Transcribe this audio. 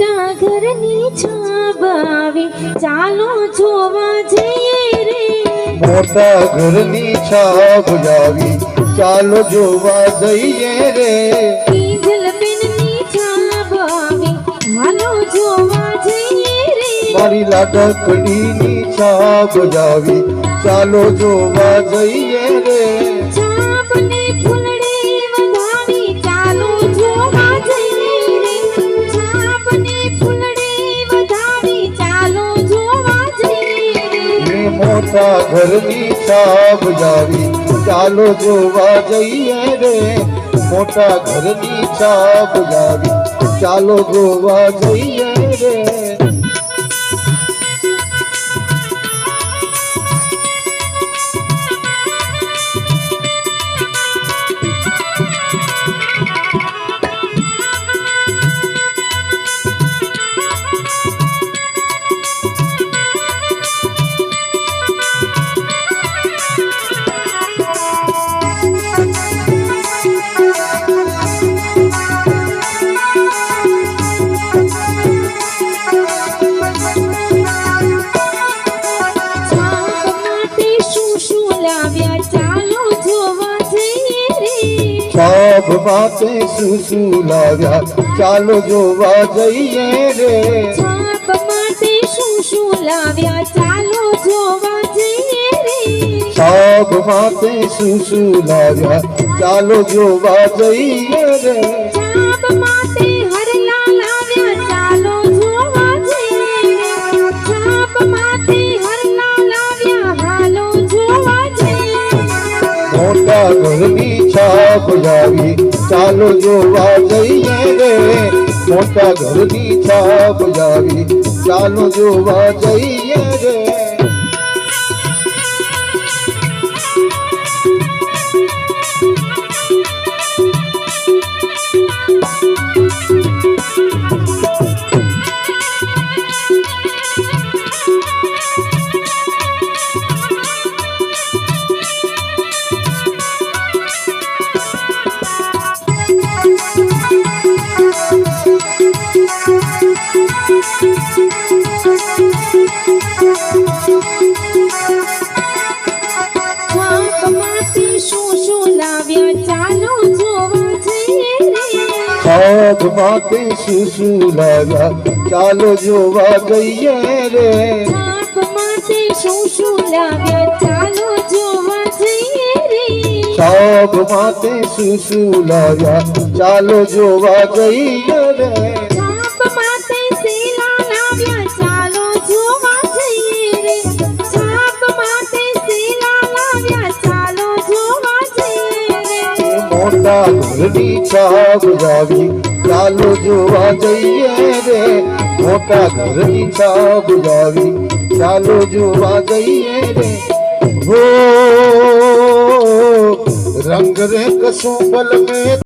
મોટા ઘરની છાબ ચાલો જોવા જઈએ રે. મોટા ઘરની છાપ જાવી. ચાલો જોવા જઈએ રે. કિંજલ બેનની છાબ આવી ચાલો જોવા જઈએ રે. મારી લાડકડીની છાપ જાવી. ચાલો જોવા જઈએ રે. મોટા ઘરની છાપ જાવી. ચાલો જોવા જઈએ રે, મોટા ઘરની છાપ જાવી. ચાલો જોવા જઈએ છાપ માટે શું શું લાવ્યા ચાલો જોવા જઈએ રે છાપ માટે શું શું લાવ્યા ચાલો જોવા જઈએ રે છાપ માટે શું શું લાવ્યા ચાલો જોવા જઈએ રે છાપ માટે છાપ જાવી ચાલો જોવા જઈએ રે મોટા ઘરની છાપ જાવી ચાલો જોવા જઈએ રે છાપ લાવ્યા ચાલો જોવા જઈએ રે છાપ માટે શું શું લાવ્યા ચાલો જોવા જઈએ રે છાપ માટે શું શું લાવ્યા ચાલો જોવા જઈએ રે છાપ માટે શું શું લાવ્યા ચાલો જોવા જઈએ રે મોટા ઘરની છાપ જાવી ચાલો જોવા જઈએ રે. મોટા ઘરની છાપ જાવી ચાલો જોવા જઈએ રે. હો, રંગ રે કસુંબલ મેં